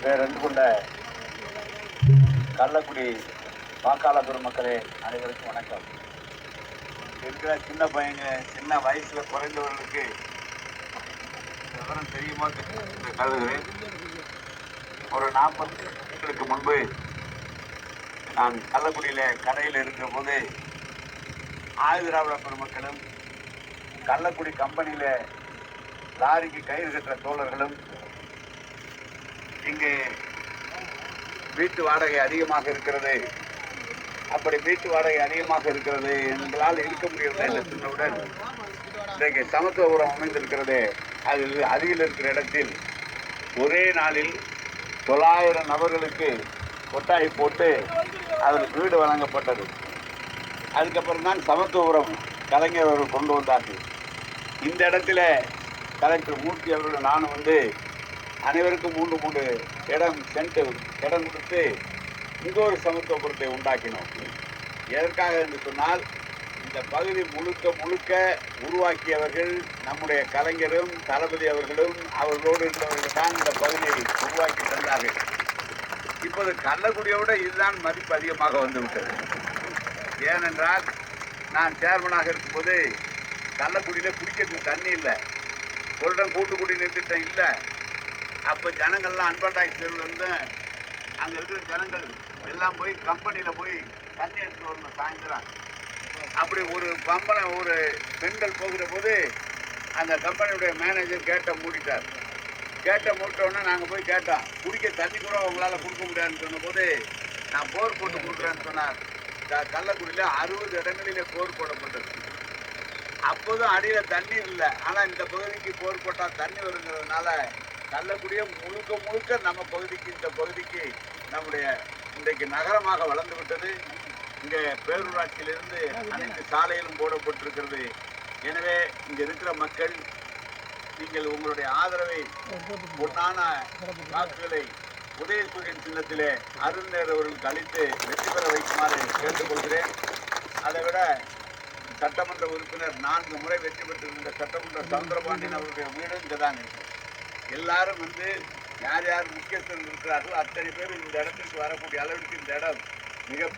ரெண்டு கொண்ட கள்ளக்குடி வாக்காளர் பெருமக்களே அனைவருக்கும் வணக்கம். இருக்கிற சின்ன பையங்க சின்ன வயசுல குறைந்தவர்களுக்கு விவரம் தெரியுமா? கருதுகிறேன் ஒரு நாற்பது வருடங்களுக்கு முன்பு நான் கள்ளக்குடியில் கடையில் இருக்கிற போது ஆயுதிராவிட பெருமக்களும் கள்ளக்குடி கம்பெனியில் லாரிக்கு கயிறு கட்டுற தோழர்களும் இங்கு வீட்டு வாடகை அதிகமாக இருக்கிறது. அப்படி வீட்டு வாடகை அதிகமாக இருக்கிறது எங்களால் இருக்க முடியவில்லை என்று சொன்னவுடன் இன்றைக்கு சமத்துவபுரம் அமைந்திருக்கிறது. அதில் அருகில் இருக்கிற இடத்தில் ஒரே நாளில் தொள்ளாயிரம் நபர்களுக்கு கொட்டாய் போட்டு அதில் வீடு வழங்கப்பட்டது. அதுக்கப்புறம் தான் சமத்துவபுரம் கலைஞர் அவர்கள் கொண்டு வந்தார்கள். இந்த இடத்துல கலெக்டர் மூர்த்தி அவர்கள் நானும் வந்து அனைவருக்கும் மூன்று மூன்று இடம் சென்ட் இடம் கொடுத்து இன்னொரு சமத்துவபுரத்தை உண்டாக்கினோம். எதற்காக என்று சொன்னால் இந்த பகுதி முழுக்க முழுக்க உருவாக்கியவர்கள் நம்முடைய கலைஞரும் தளபதி அவர்களும் அவர்களோடு இருந்தவர்கள் தான் இந்த பகுதியை உருவாக்கி தந்தார்கள். இப்போது கள்ளக்குடியோட இதுதான் மதிப்பு அதிகமாக வந்துவிட்டது. ஏனென்றால் நான் சேர்மனாக இருக்கும்போது கள்ளக்குடியில் குடிக்கிறதுக்கு தண்ணி இல்லை. ஒரு இடம் கூட்டுக்குடி நிறுத்திட்டேன் இல்லை. அப்போ ஜனங்கள்லாம் அன்பண்டாய் தெருவில் இருந்து அங்கே இருக்கிற ஜனங்கள் எல்லாம் போய் கம்பெனியில் போய் தண்ணி எடுத்துட்டு வரணும் சாயந்தரம். அப்படி ஒரு பம்பளை ஒரு பெண்கள் போகிற போது அந்த கம்பெனியுடைய மேனேஜர் கேட்டை மூடிட்டார். கேட்ட மூட்டோன்னே நாங்கள் போய் கேட்டோம். குடிக்க தண்ணி கூட உங்களால் கொடுக்க முடியாதுன்னு சொன்னபோது நான் போர் போட்டு கொடுக்குறேன்னு சொன்னார். இந்த கள்ளக்குடியில் அறுபது இடங்களிலே போர் போடப்பட்டது. அப்போதும் அடியில் தண்ணி இல்லை. ஆனால் இந்த பகுதிக்கு போர் போட்டால் தண்ணி வருங்கிறதுனால கள்ளக்குடியே முழுக்க முழுக்க நம்ம பகுதிக்கு இந்த பகுதிக்கு நம்முடைய இன்றைக்கு நகரமாக வளர்ந்து விட்டது. இங்கே பேரூராட்சியிலிருந்து அனைத்து சாலையிலும் போடப்பட்டிருக்கிறது. எனவே இங்கே இருக்கிற மக்கள் நீங்கள் உங்களுடைய ஆதரவை பொன்னான வாக்குகளை உதயசூரியன் சின்னத்திலே அருந்தேர் அவர்களுக்கு அளித்து வெற்றி பெற வைக்குமாறு கேட்டுக்கொள்கிறேன். அதை விட சட்டமன்ற உறுப்பினர் நான்கு முறை வெற்றி பெற்றிருந்த சட்டமன்ற சந்திரபாண்டியன் அவருடைய வீடு இங்கே தான் இருக்கு எல்லாரும் வந்து யார் யார் முக்கியத்துவம் இருக்கிறார்களோ அத்தனை பேர் இந்த இடத்திற்கு வரக்கூடிய அளவிற்கு இந்த இடம் மிக